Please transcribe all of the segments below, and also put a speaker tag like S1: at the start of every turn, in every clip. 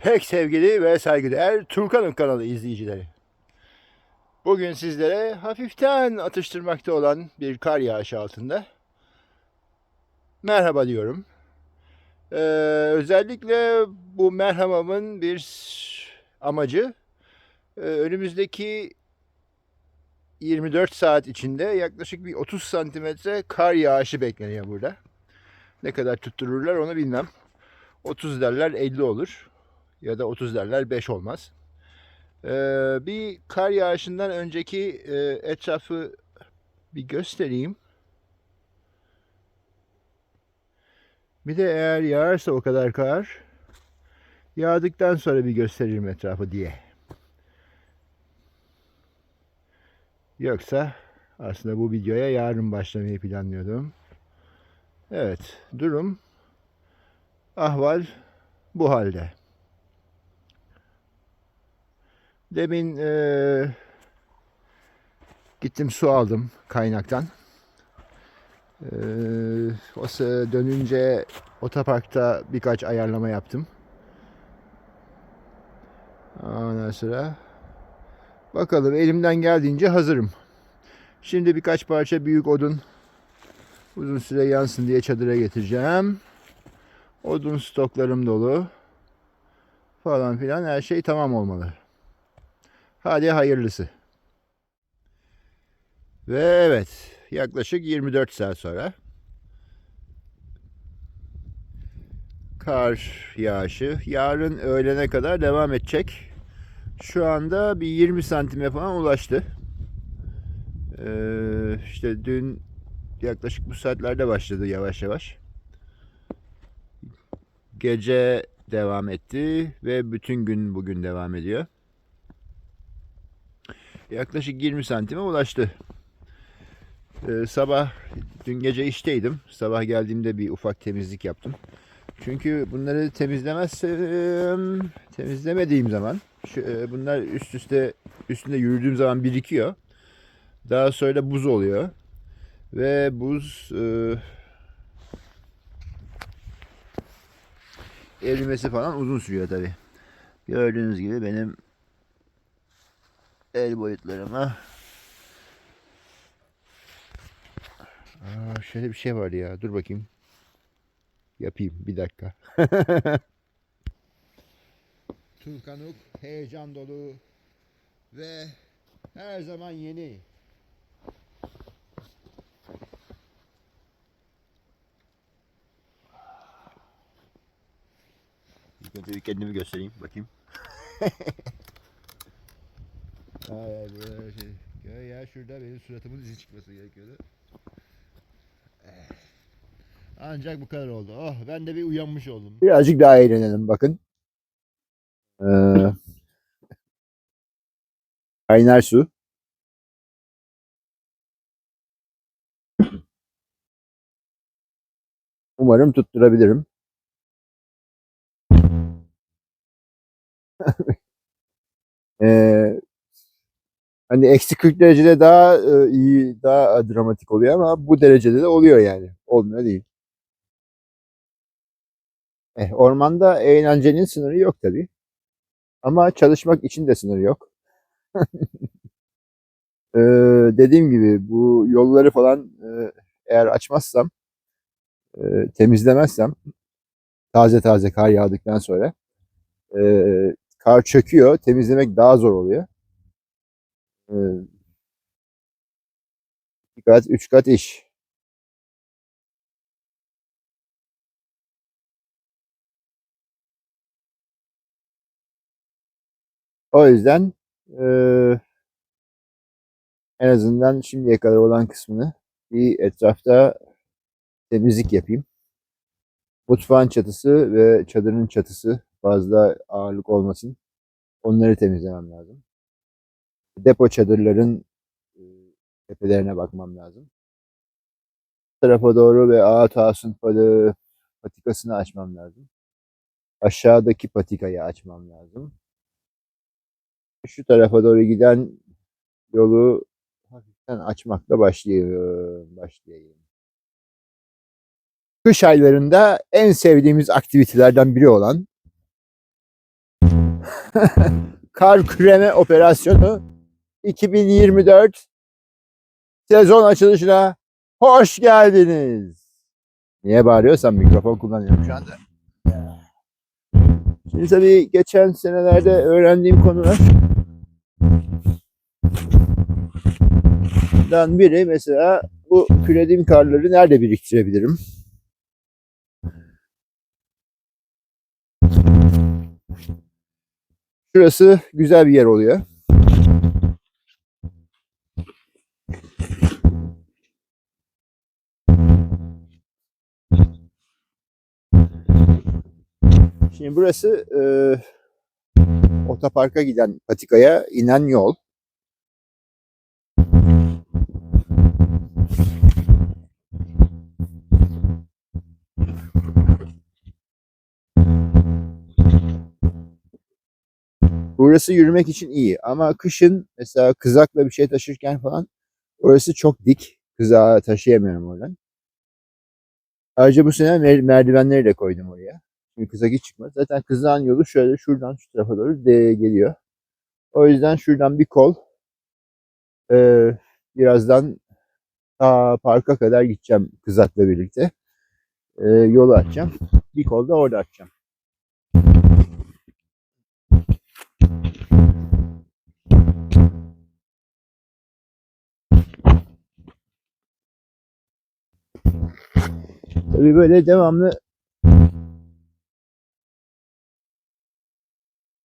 S1: Pek sevgili ve saygıdeğer Turkan'ın kanalı izleyicileri. Bugün sizlere hafiften atıştırmakta olan bir kar yağışı altında merhaba diyorum. Ee, özellikle bu merhabamın bir amacı e, önümüzdeki 24 saat içinde yaklaşık bir 30 santimetre kar yağışı bekleniyor burada. Ne kadar tuttururlar onu bilmem. 30 derler 50 olur ya da 30 derler 5 olmaz. Ee, bir kar yağışından önceki e, etrafı bir göstereyim. Bir de eğer yağarsa o kadar kar yağdıktan sonra bir gösteririm etrafı diye. Yoksa aslında bu videoya yarın başlamayı planlıyordum. Evet, durum ahval bu halde. Demin eee, gittim su aldım kaynaktan. Eee o dönünce otoparkta birkaç ayarlama yaptım. Ondan sonra bakalım elimden geldiğince hazırım. Şimdi birkaç parça büyük odun uzun süre yansın diye çadıra getireceğim. Odun stoklarım dolu. Falan filan her şey tamam olmalı. Hadi hayırlısı. Ve evet yaklaşık 24 saat sonra kar yağışı yarın öğlene kadar devam edecek. Şu anda bir 20 santime falan ulaştı. Ee, işte dün yaklaşık bu saatlerde başladı yavaş yavaş. Gece devam etti ve bütün gün bugün devam ediyor. Yaklaşık 20 santime ulaştı. Ee, sabah dün gece işteydim. Sabah geldiğimde bir ufak temizlik yaptım. Çünkü bunları temizlemezsem temizlemediğim zaman şu, e, bunlar üst üste üstünde yürüdüğüm zaman birikiyor. Daha sonra buz oluyor. Ve buz e, erimesi falan uzun sürüyor tabi. Gördüğünüz gibi benim el boyutlarıma Aa, şöyle bir şey vardı ya. Dur bakayım. Yapayım bir dakika. Tulkanuk heyecan dolu ve her zaman yeni. İlk önce bir kendimi göstereyim bakayım. Ay böyle şey. Ya, ya şurada benim suratımın izi çıkması gerekiyordu. Eh. Ancak bu kadar oldu. Oh ben de bir uyanmış oldum. Birazcık daha eğlenelim bakın. Ee, kaynar su. Umarım tutturabilirim. Ee, hani eksi 40 derecede daha e, iyi, daha dramatik oluyor ama bu derecede de oluyor yani. Olmuyor değil. Eh, ormanda eğlencenin sınırı yok tabii. Ama çalışmak için de sınır yok. Ee, dediğim gibi bu yolları falan e, eğer açmazsam, e, temizlemezsem taze taze kar yağdıktan sonra e, kar çöküyor. Temizlemek daha zor oluyor. E, iki kat, üç kat iş. O yüzden e, en azından şimdiye kadar olan kısmını bir etrafta temizlik yapayım. Mutfağın çatısı ve çadırın çatısı fazla ağırlık olmasın. Onları temizlemem lazım. Depo çadırların tepelerine bakmam lazım. Bu tarafa doğru ve Ağat Ağas'ın palı patikasını açmam lazım. Aşağıdaki patikayı açmam lazım. Şu tarafa doğru giden yolu hafiften açmakla başlayayım. başlayayım. Kış aylarında en sevdiğimiz aktivitelerden biri olan
S2: Kar küreme operasyonu 2024 sezon açılışına hoş geldiniz. Niye bağırıyorsam mikrofon kullanıyorum şu anda. Şimdi tabii geçen senelerde öğrendiğim konular dan biri mesela bu kürediğim karları nerede biriktirebilirim? Şurası güzel bir yer oluyor. Şimdi burası e, otoparka giden patikaya inen yol. Burası yürümek için iyi ama kışın mesela kızakla bir şey taşırken falan orası çok dik. Kızağı taşıyamıyorum oradan. Ayrıca bu sene mer- merdivenleri de koydum oraya. Kızak hiç çıkmaz. Zaten kızağın yolu şöyle şuradan şu tarafa doğru de geliyor. O yüzden şuradan bir kol eee, birazdan ta parka kadar gideceğim kızakla birlikte. Eee, yolu açacağım. Bir kol da orada açacağım. Tabii böyle devamlı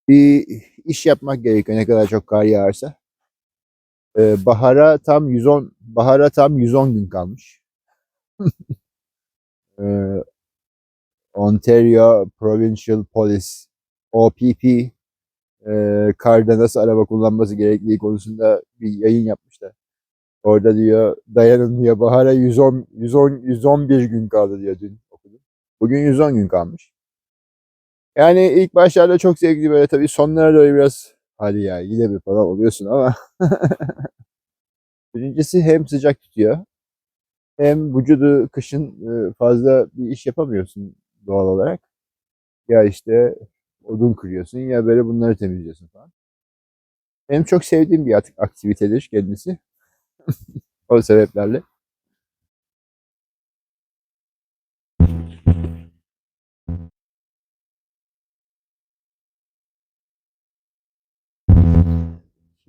S2: bir iş yapmak gerekiyor ne kadar çok kar yağarsa. Ee, bahara tam 110 bahara tam 110 gün kalmış. Ee, Ontario Provincial Police OPP e, karda nasıl araba kullanması gerektiği konusunda bir yayın yapmışlar. Orada diyor dayanın diyor bahara 110 110 111 gün kaldı diyor dün okudum. Bugün 110 gün kalmış. Yani ilk başlarda çok zevkli böyle tabii sonlara doğru biraz hadi ya yine bir falan oluyorsun ama birincisi hem sıcak tutuyor hem vücudu kışın e, fazla bir iş yapamıyorsun doğal olarak. Ya işte odun kırıyorsun ya böyle bunları temizliyorsun falan. Benim çok sevdiğim bir aktivitedir kendisi. o sebeplerle.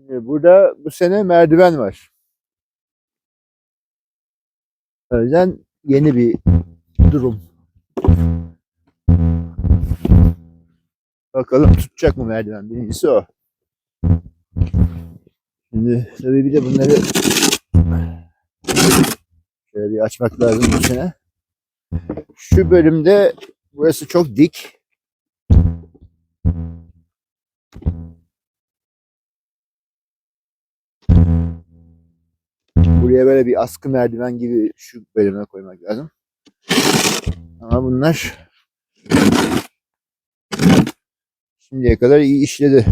S2: Şimdi burada bu sene merdiven var. O yüzden yeni bir durum. Bakalım tutacak mı merdiven? Birincisi o. Şimdi tabii bir de bunları şöyle bir açmak lazım bu sene. Şu bölümde burası çok dik. Buraya böyle bir askı merdiven gibi şu bölüme koymak lazım. Ama bunlar şimdiye kadar iyi işledi.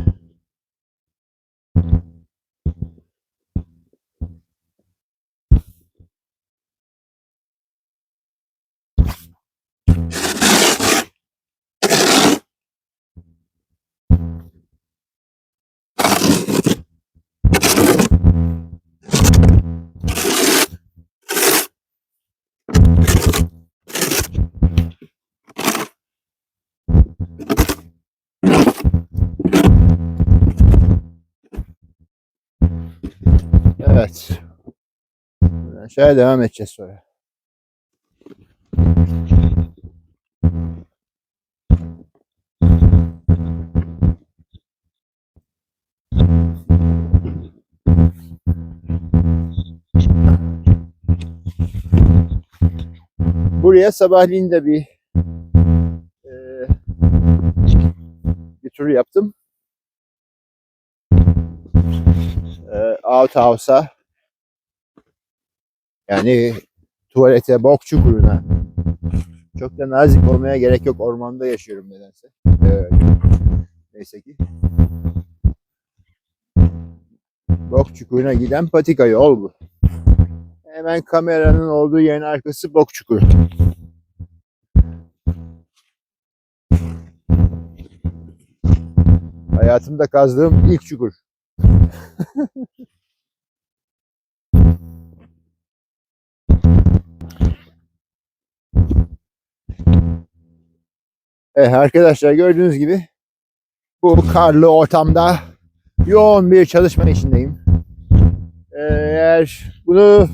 S2: Evet. Aşağıya devam edeceğiz sonra. Buraya sabahleyin de bir eee, bir tur yaptım. Eee outhouse'a yani tuvalete, bok çukuruna. Çok da nazik olmaya gerek yok. Ormanda yaşıyorum nedense. Evet. Neyse ki. Bok çukuruna giden patika yol bu. Hemen kameranın olduğu yerin arkası bok çukuru. Hayatımda kazdığım ilk çukur. Evet arkadaşlar gördüğünüz gibi bu karlı ortamda yoğun bir çalışma içindeyim. Eğer bunu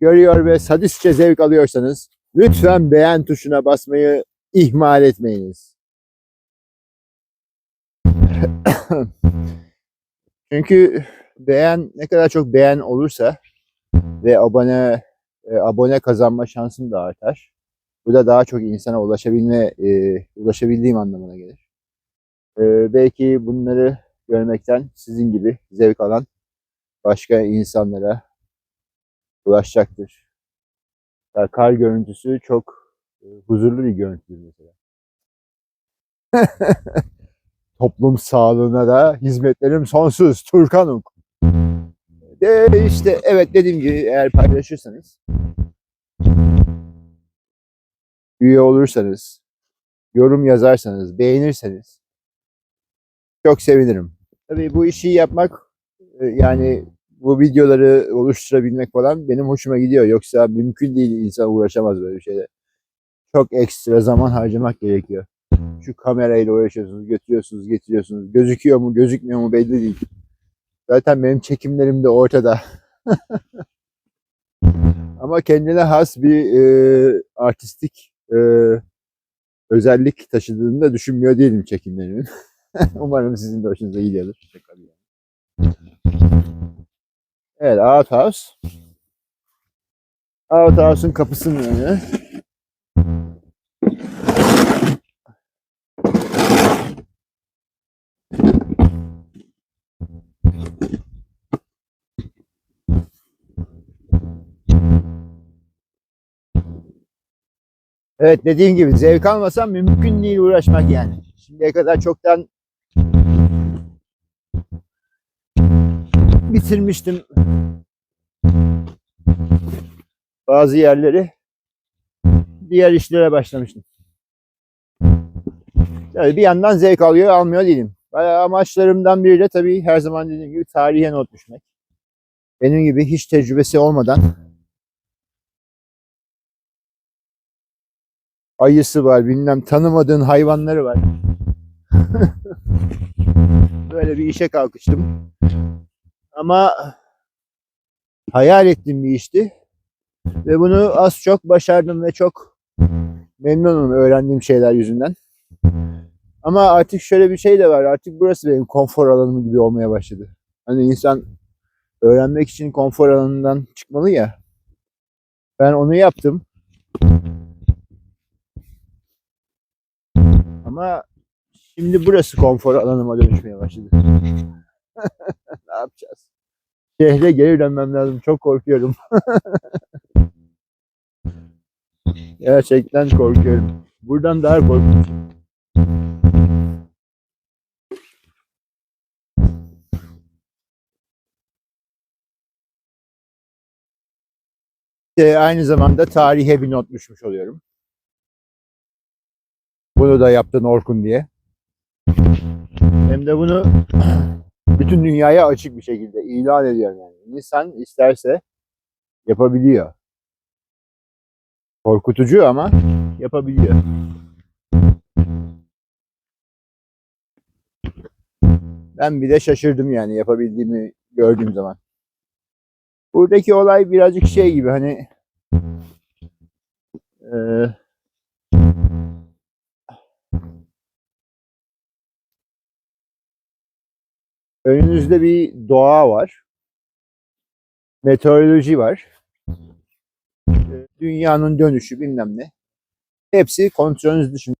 S2: görüyor ve sadistçe zevk alıyorsanız lütfen beğen tuşuna basmayı ihmal etmeyiniz. Çünkü beğen ne kadar çok beğen olursa ve abone e, abone kazanma şansım da artar. Bu da daha çok insana ulaşabilme e, ulaşabildiğim anlamına gelir. E, belki bunları görmekten sizin gibi zevk alan başka insanlara ulaşacaktır. Ya kar görüntüsü çok e, huzurlu bir görüntüdür mesela. Toplum sağlığına da hizmetlerim sonsuz. Turkanuk. De işte evet dediğim gibi eğer paylaşırsanız üye olursanız yorum yazarsanız beğenirseniz çok sevinirim. Tabii bu işi yapmak e, yani bu videoları oluşturabilmek falan benim hoşuma gidiyor. Yoksa mümkün değil insan uğraşamaz böyle bir şeyle. Çok ekstra zaman harcamak gerekiyor. Şu kamerayla uğraşıyorsunuz, götürüyorsunuz, getiriyorsunuz. Gözüküyor mu, gözükmüyor mu belli değil. Zaten benim çekimlerim de ortada. Ama kendine has bir e, artistik e, özellik taşıdığını da düşünmüyor değilim çekimlerimin. Umarım sizin de hoşunuza gidiyordur. Evet, Outhouse. Outhouse'un kapısının önü. Evet dediğim gibi zevk almasam mümkün değil uğraşmak yani. Şimdiye kadar çoktan bitirmiştim bazı yerleri. Diğer işlere başlamıştım. Yani bir yandan zevk alıyor almıyor değilim. Bayağı Amaçlarımdan biri de tabii her zaman dediğim gibi tarihe not düşmek. Benim gibi hiç tecrübesi olmadan ayısı var, bilmem tanımadığın hayvanları var. Böyle bir işe kalkıştım. Ama hayal ettiğim bir işti. Ve bunu az çok başardım ve çok memnunum öğrendiğim şeyler yüzünden. Ama artık şöyle bir şey de var. Artık burası benim konfor alanım gibi olmaya başladı. Hani insan öğrenmek için konfor alanından çıkmalı ya. Ben onu yaptım. Ama şimdi burası konfor alanıma dönüşmeye başladı. ne yapacağız? Şehre geri dönmem lazım. Çok korkuyorum. Gerçekten korkuyorum. Buradan daha korkuyorum. İşte aynı zamanda tarihe bir not düşmüş oluyorum. Bunu da yaptın Orkun diye. Hem de bunu bütün dünyaya açık bir şekilde ilan ediyorum yani. İnsan isterse yapabiliyor. Korkutucu ama yapabiliyor. Ben bir de şaşırdım yani yapabildiğimi gördüğüm zaman. Buradaki olay birazcık şey gibi hani eee önünüzde bir doğa var. Meteoroloji var. Dünyanın dönüşü bilmem ne. Hepsi kontrolünüz dışında.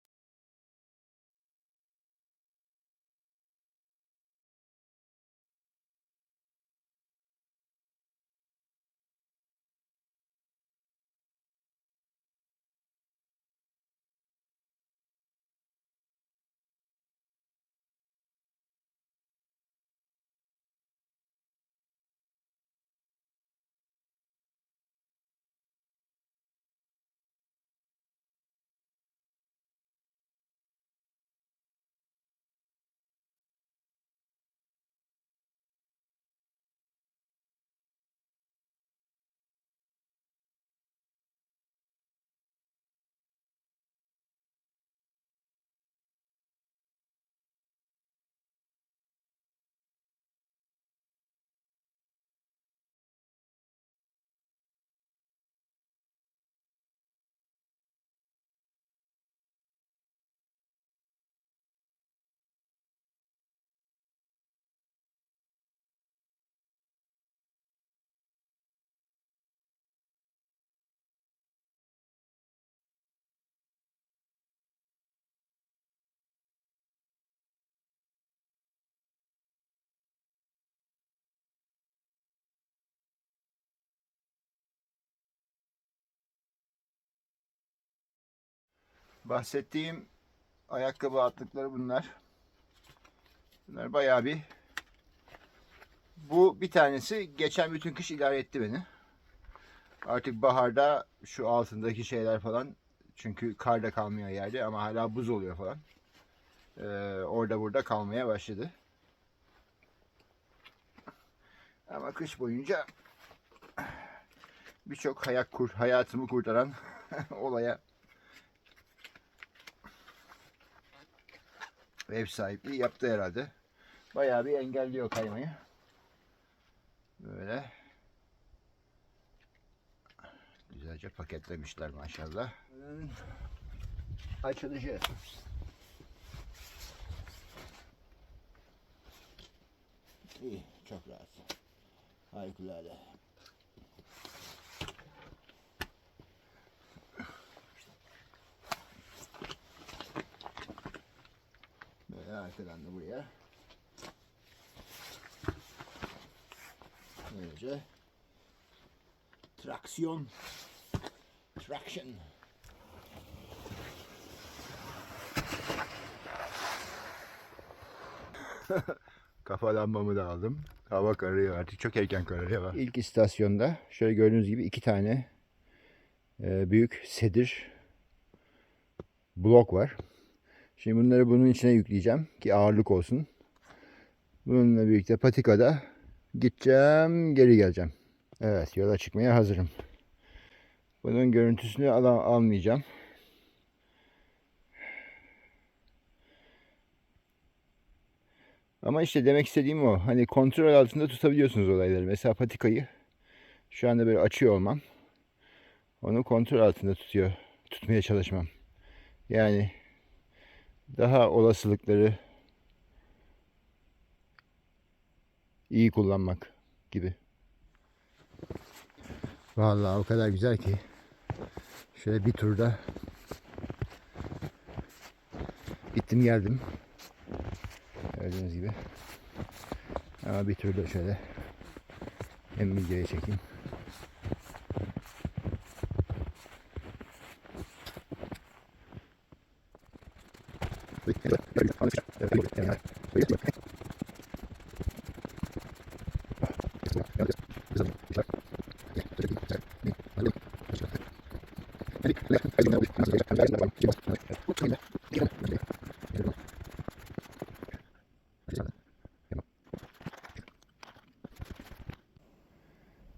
S1: Bahsettiğim ayakkabı altlıkları bunlar. Bunlar bayağı bir bu bir tanesi geçen bütün kış idare etti beni. Artık baharda şu altındaki şeyler falan çünkü kar da kalmıyor yerde ama hala buz oluyor falan. Ee, orada burada kalmaya başladı. Ama kış boyunca birçok hayat kur, hayatımı kurtaran olaya ev sahipliği yaptı herhalde. Bayağı bir engelliyor kaymayı. Böyle güzelce paketlemişler maşallah. Açılışı. İyi, çok rahat. Harikulade. Da buraya. Böylece traksiyon traction Kafa lambamı da aldım. Hava kararıyor artık çok erken kararıyor. Ama. İlk istasyonda şöyle gördüğünüz gibi iki tane e, büyük sedir blok var. Şimdi bunları bunun içine yükleyeceğim ki ağırlık olsun. Bununla birlikte patikada gideceğim, geri geleceğim. Evet, yola çıkmaya hazırım. Bunun görüntüsünü al almayacağım. Ama işte demek istediğim o. Hani kontrol altında tutabiliyorsunuz olayları. Mesela patikayı şu anda böyle açıyor olmam. Onu kontrol altında tutuyor. Tutmaya çalışmam. Yani daha olasılıkları iyi kullanmak gibi. Vallahi o kadar güzel ki şöyle bir turda gittim geldim. Gördüğünüz gibi. Ama bir turda şöyle hem videoya çekeyim.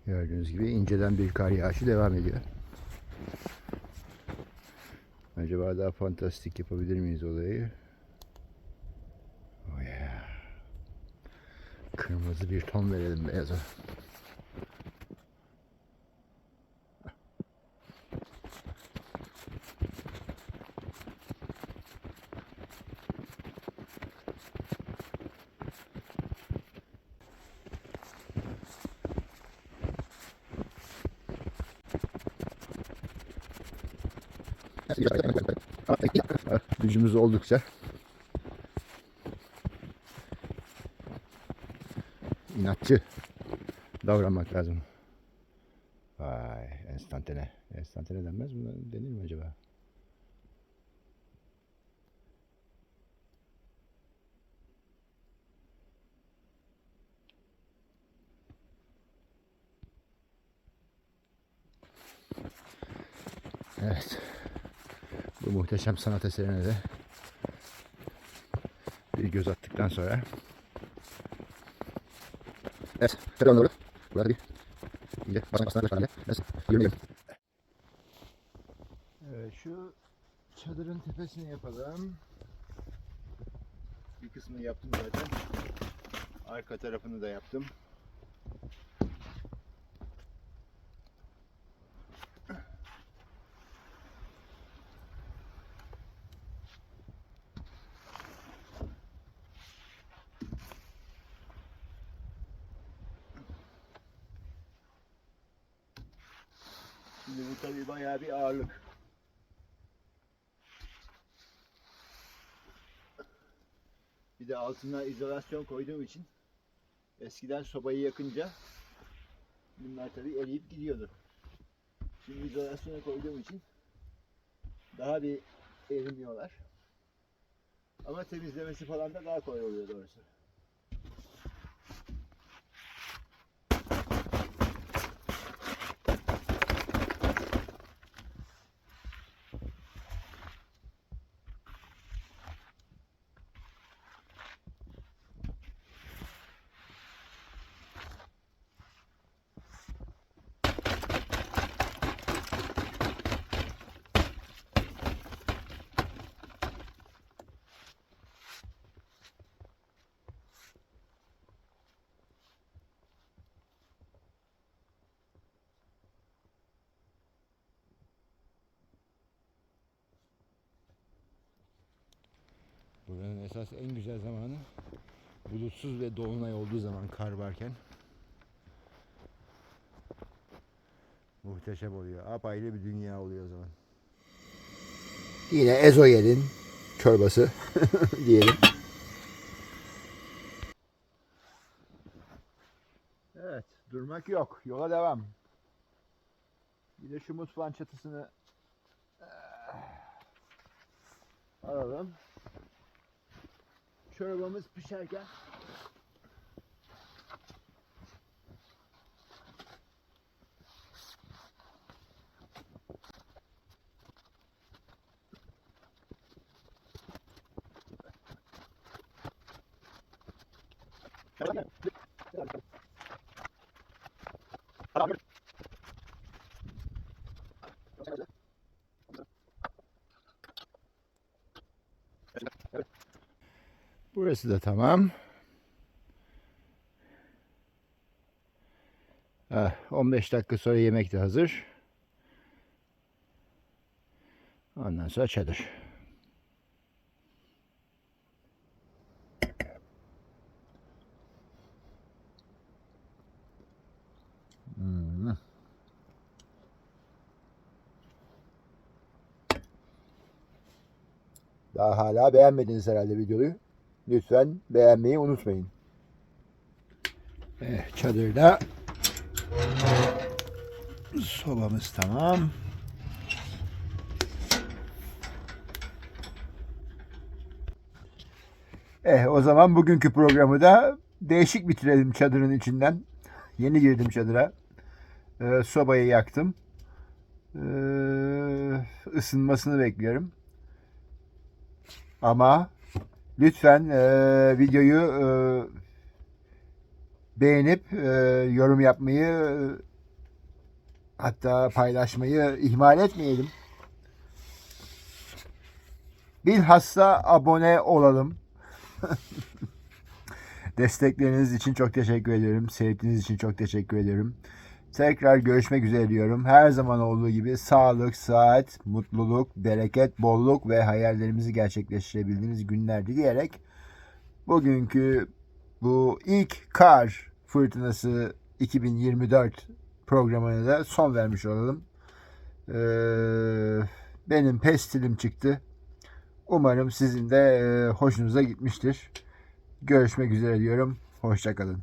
S1: Gördüğünüz gibi inceden bir kar yağışı devam ediyor. Daha fantastik yapabilir miyiz olayı? Oh yeah. Kırmızı bir ton verelim beyaza. Gücümüz oldukça inatçı davranmak lazım. Vay enstantane. Enstantane denmez mi? Denir mi acaba? Evet. Bu muhteşem sanat eserine de bir göz attıktan sonra Evet, tekrar doğru. Burada bir iyice basma basma böyle Neyse, yürüyelim. Şu çadırın tepesini yapalım. Bir kısmını yaptım zaten. Arka tarafını da yaptım. Bir de altına izolasyon koyduğum için eskiden sobayı yakınca bunlar tabii eriyip gidiyordu. Şimdi izolasyona koyduğum için daha bir erimiyorlar. Ama temizlemesi falan da daha kolay oluyor doğrusu.
S3: Esas en güzel zamanı bulutsuz ve dolunay olduğu zaman kar varken muhteşem oluyor. Apayrı bir dünya oluyor o zaman.
S1: Yine ezogelin çorbası diyelim. Evet, durmak yok. Yola devam. Bir de şu mutfağın çatısını eh, alalım. Çorbamız pişerken
S3: Burası da tamam. Ah, 15 dakika sonra yemek de hazır. Ondan sonra çadır.
S1: Daha hala beğenmediniz herhalde videoyu. Lütfen beğenmeyi unutmayın.
S3: Eh, çadırda sobamız tamam.
S1: Eh o zaman bugünkü programı da değişik bitirelim çadırın içinden. Yeni girdim çadıra. Ee, sobayı yaktım. Ee, ısınmasını bekliyorum. Ama lütfen e, videoyu e, beğenip e, yorum yapmayı e, hatta paylaşmayı ihmal etmeyelim. Bilhassa abone olalım. Destekleriniz için çok teşekkür ediyorum. Sevdiğiniz için çok teşekkür ediyorum. Tekrar görüşmek üzere diyorum. Her zaman olduğu gibi sağlık, saat, mutluluk, bereket, bolluk ve hayallerimizi gerçekleştirebildiğimiz günler dileyerek bugünkü bu ilk kar fırtınası 2024 programına da son vermiş olalım. Ee, benim pestilim çıktı. Umarım sizin de e, hoşunuza gitmiştir. Görüşmek üzere diyorum. Hoşçakalın.